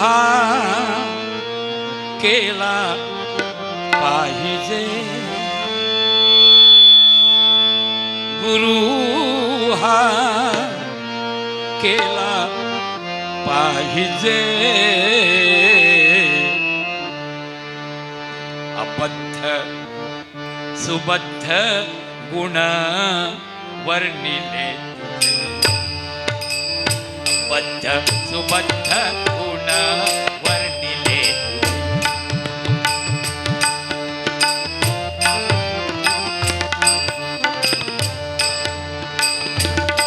हा केला पाहिजे गुरु हा केला पाहिजे अबद्ध सुबद्ध गुण वर्णिले बद्ध सुबद्ध गुण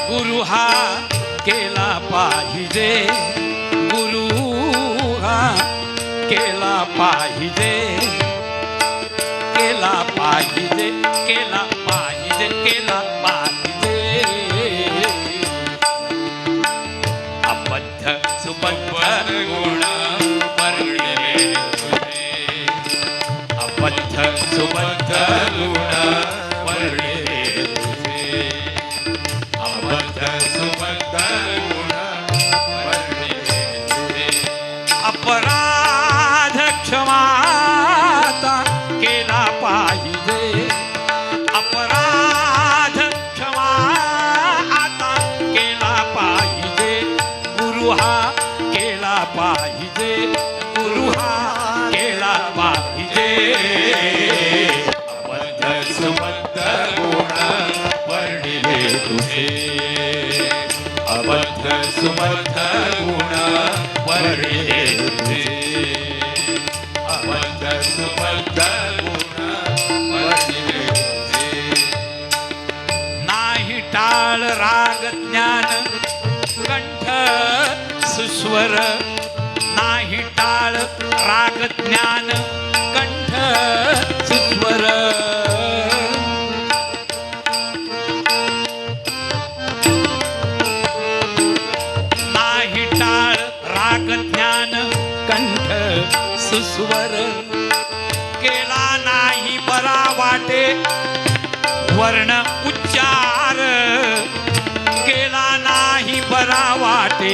गुरु हा केला पाहिजे. गुरु हा केला पाहिजे. केला पाहिजे केला अबद्ध गुण वर्णिले तुझे अबद्ध गुण वर्णिले नाही टाळ राग ज्ञान कंठ सुस्वर. नाही टाळ राग ज्ञान कंठ सुस्वर केला नाही बरा वाटे वर्ण उच्चार. केला नाही बरा वाटे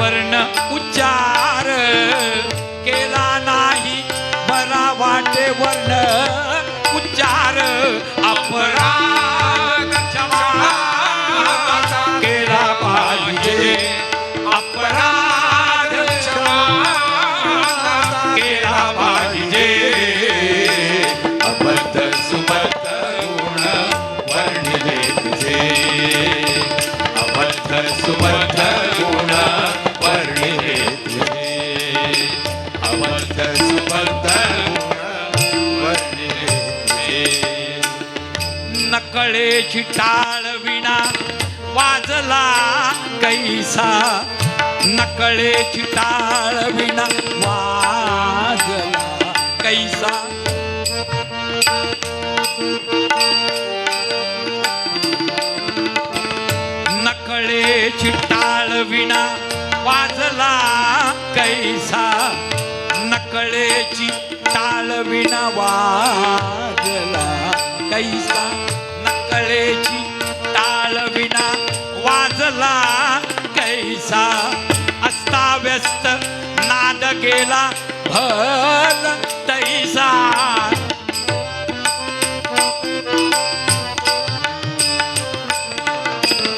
वर्ण उच्चार. केला नाही बरा वाटे वर्ण उच्चार. अपरा केला पाहिजे. केला पाहिजे. अबद्ध सुबद्ध गुण वर्णिले तुझे. अबद्ध सुबद्ध गुण वर्णिले तुझे. अबद्ध सुबद्ध गुण वर्णिले तुझे. नकळेची टाळ विना वाजला कैसा. नकळेची टाळ विना वा कैसा नकळेची टाळ विना वाजला कैसा. नकळेची टाळ विना वाजला कैसा. नकळेची टाळ विना वाजला कैसा. अस्ताव्यस्त नाद गेला भर पैसा।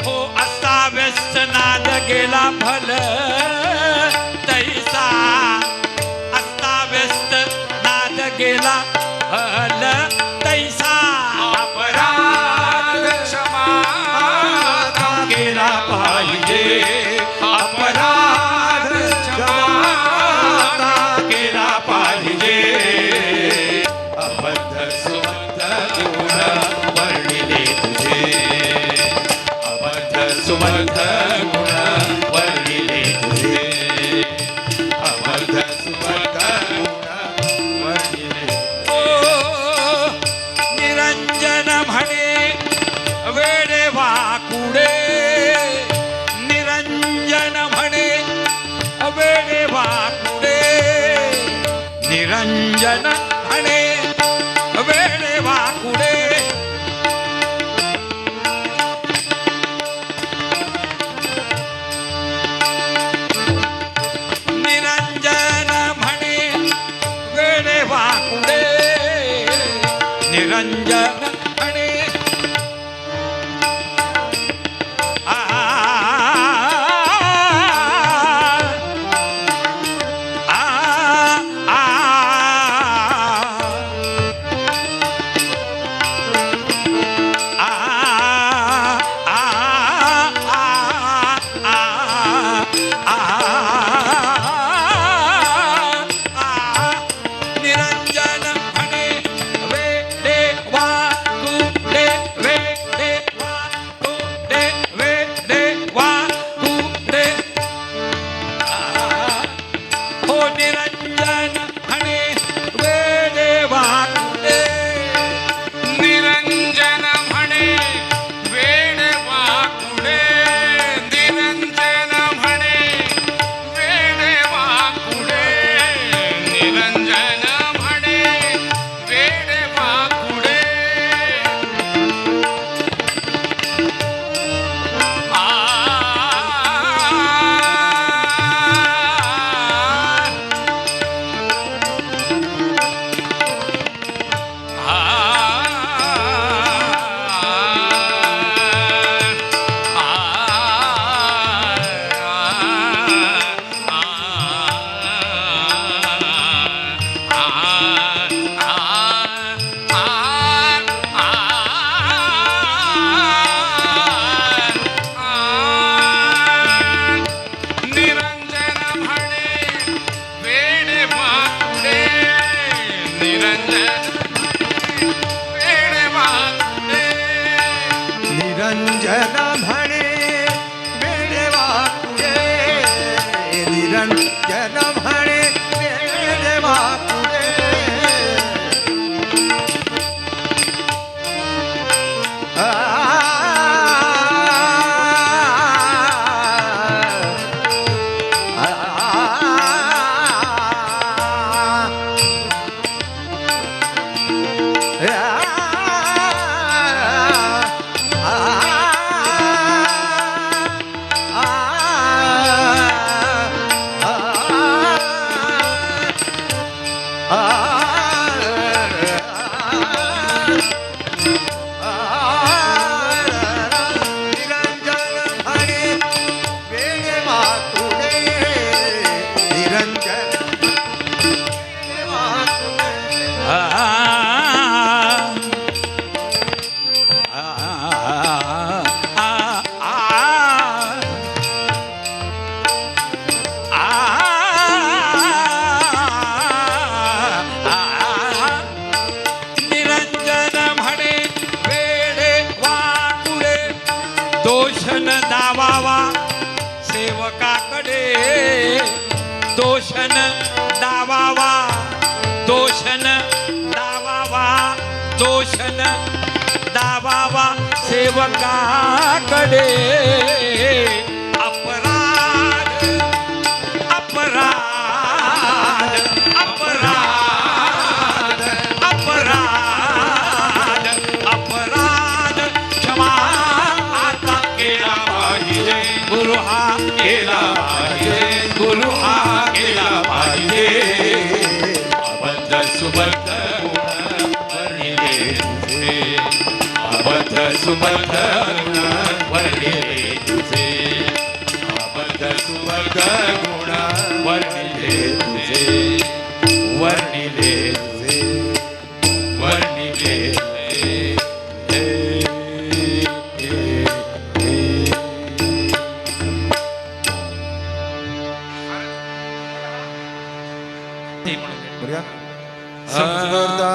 हो अस्ताव्यस्त नाद गेला भल निरंजन हणे वेळे वाकुडे निरंजन म्हणे वेळे वाकुडे निरंजन सेवकाकडे दोषण दावावा दोषण दावावा दोषण दावावा सेवकाकडे. गुरु हा केला पाहिजे गुरु हा केला पाहिजे. अबद्ध सुबद्ध गुण वर्णिले अबद्ध सुबद्ध गुण वर्णिले तुझे. अबद्ध सुबद्ध गुण वर्णिले तुझे.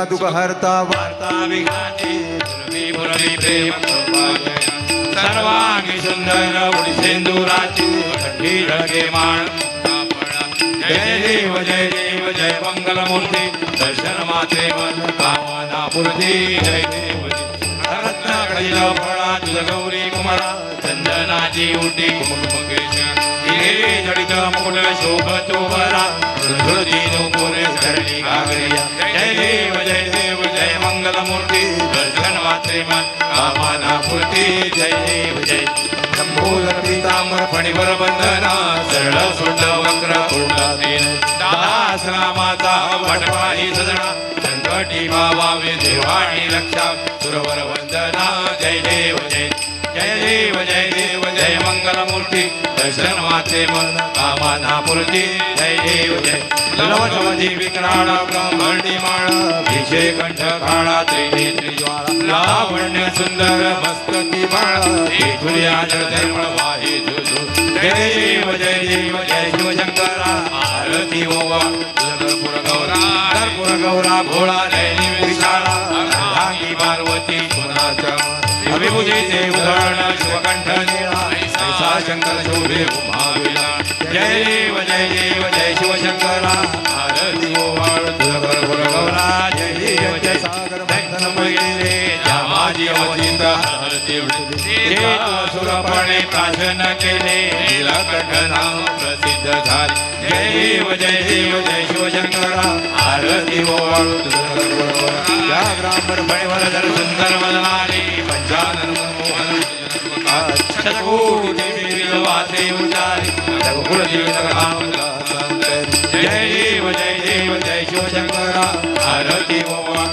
दुःखहर्ता वार्ता विघाते पुरवी पुरवी प्रेम सर्वांगी सुंदर उडिसेंदुराची कंठी ढगे माळ मुक्ताफळा. जय देव जय देव जय मंगलमूर्ती दर्शन माते मन कामना पूर्ती जय देव रत्नाकडील फळा तुझ गौरी कुमारा चंदनाची उटी कुमकुमकेश हिरे जडित मुकुट शोभतो बरा धुळधुळती नुपुरे धरणी घागरिया जय देव जय देव जय मंगलमूर्ती. दर्शन मात्रे मन कामाना पूर्ती. जय देव जय. शंभोल पीतांबर फणीवर बंधना सरळ सोंड वक्र पूर्णासीन दास रामाचा वटवाही सजना. शंकर संकटी भावावे देवाणी रक्षा. सुरवर वंदना जय देव जय. जय देव जय देव जय मंगलमूर्ती. दर्शन माते मन कामाना पूर्ती जय देव जय. लवजी विक्राळ ब्रह्मणी माळ. विषय कंठ काळा त्रिनेत्री ज्वाळा. लावण्य सुंदर मस्तकी बाळा. तुर्या धर्म वाहे जय देव जय देव जय शिवशंकरा. आरती ओवा कर्पूर गौरा. गौरा भोळा जय विशाळा. अर्धांगी पार्वती सुनाचा. अभिभूषिते उदरण शिवकंठ निळा. ऐसा शंकर शोभे उमाविला जय देव जय देव जय शिवशंकरा. आरती ओवाळ तुझ कर्पूर गौरा. जय देव जय सागर बंधन पहिले माझी अवचित हरते सुरपणे प्राशन केले. नीलकंठ नाम प्रसिद्ध झाले जय देव जय देव जय शिवशंकरा आरती ओवाळू तुझ कर्पूर गौरा धर सुंदर वदनाने पंचानन मोहन शतकोटी देवी वाचे उचारी जगकुल जय देव जय देव जय शिवशंकरा आरती हो, ओवा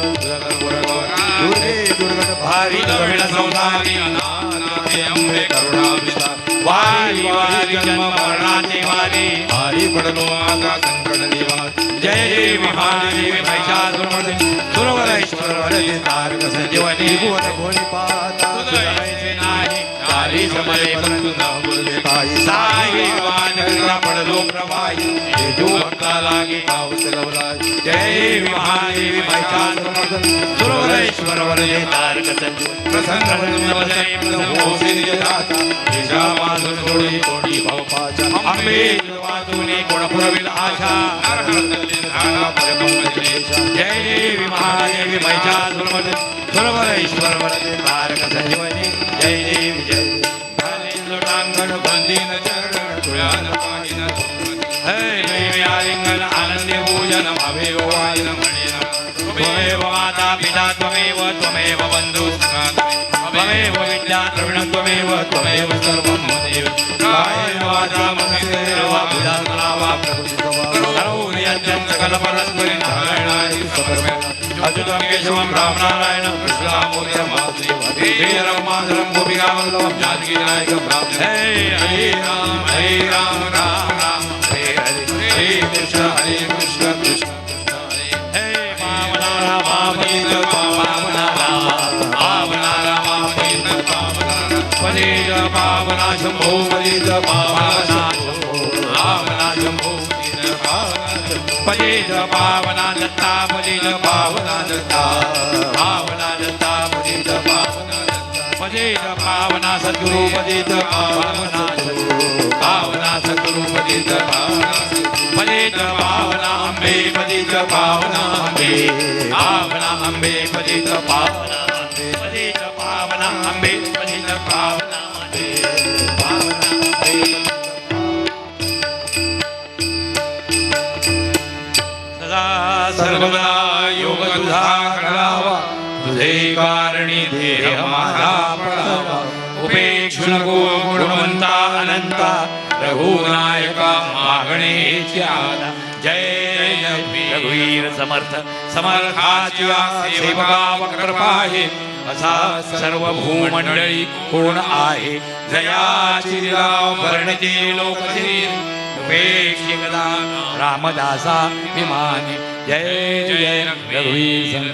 दुर्गे दुर्गट भारी गविड संसारी अनाथे अंबे करुणा विस्तार वारी वारी जन्म मरणाचे वारी. भारी पडलो आता संकट निवार जय देवी महादेवी महिषासुरमर्दिनी सुरवरेश्वर तारक संजीवनी त्रिभुवन भोळी पाता तारी समये परंतु न बोलले काही साई वानरा पडलो प्रवाही हे जो भक्ता लागे पावस गवलाई जय देवी महादेवी महिषासुरमर्दन सुरवरेश्वर वरले तारक संजीवनी प्रसन्न वदन वदय प्रभो सिद्धिदाता देशा सोडी कोडी तोडी भवपाचा अंबे वादुनी कोण पुरविल आशा। नरहरदली धारा परमपदेशा जय देवी महादेवी महिषासुरमर्दन सुरवरेश्वर वरले तारक संजीवनी जय देवी जय આલિંગન બંધીન ચરણ ધુળાન પાહીન હે નૈવે આલિંગન આનંદે ભોજન ભવે વાયન મણિન ત્વમેવ માતા પિતા ત્વમેવ ત્વમેવ બંધુ સખા ત્વમેવ વિદ્યા દ્રવિણ ત્વમેવ ત્વમેવ સર્વમ મદેવ કાય વાચા મનસે રવા બુધા નાવા પ્રભુ કરો નિયંત્રમ સકલ પરસ્પરી નારાયણાય સપરમે અજુતમ કેશવમ રામ નારાયણ કૃષ્ણામૂર્તિ कृष्णामूर्तिं वासुदेवं गोपिका माधवं जानकी नायक राम हे हरे राम हरे राम राम राम हरे हरे हरे कृष्ण हरे कृष्ण कृष्ण हे पावना पावना पावना पावना शंभो पतित पावना पावना शंभो पतित पावना दत्ता पतित पावना दत्ता पावना दत्ता पतित पावना दत्ता पतित पावना सद्गुरु पतित पावना सद्गुरु पावना सद्गुरु पतित पावना पतित पावना अंबे पतित पावना अंबे पावना अंबे पतित पावना अंबे पतित पावना अंबे पतित पावना कारणी देह माझा पडावा उपेक्षु नको गुणवंता अनंता रघुनायका मागणेची आदा जय रघुवीर समर्थ समर्थाच्या सेवका कृपा आहे असा सर्व भूमंडळी कोण आहे? जयाची वर्णचे लोक उपेक्षिकदा रामदासा विमानी जय जय रघुवीर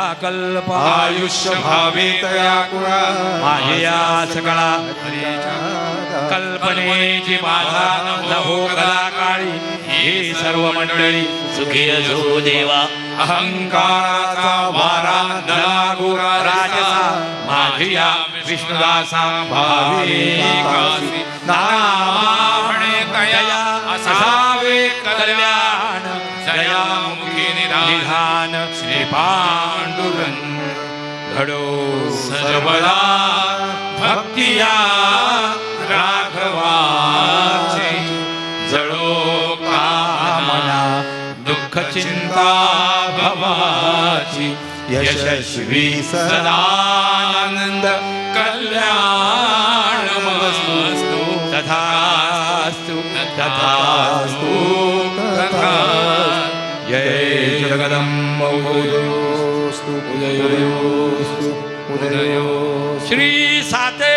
अकल्प आयुष्य भावे तया कुळा माझ्या सकळा कल्पनेची बाधा न हो कला काळी ही सर्व मंडळी सुखी असो देवा। अहंकाराचा वारा दलागुरा लागो राजसा। माझिया विष्णुदासा भावी नामाणे तया। असावे कल्याण दयामुखी निधान श्री पांडुरंग घडो सर्वदा भक्तिया राघवाची जळो कामना दुःख चिंता भवाची। यशस्वी सदानंद જગદમ્બોસ્તુ ઉદયો શ્રી સાથે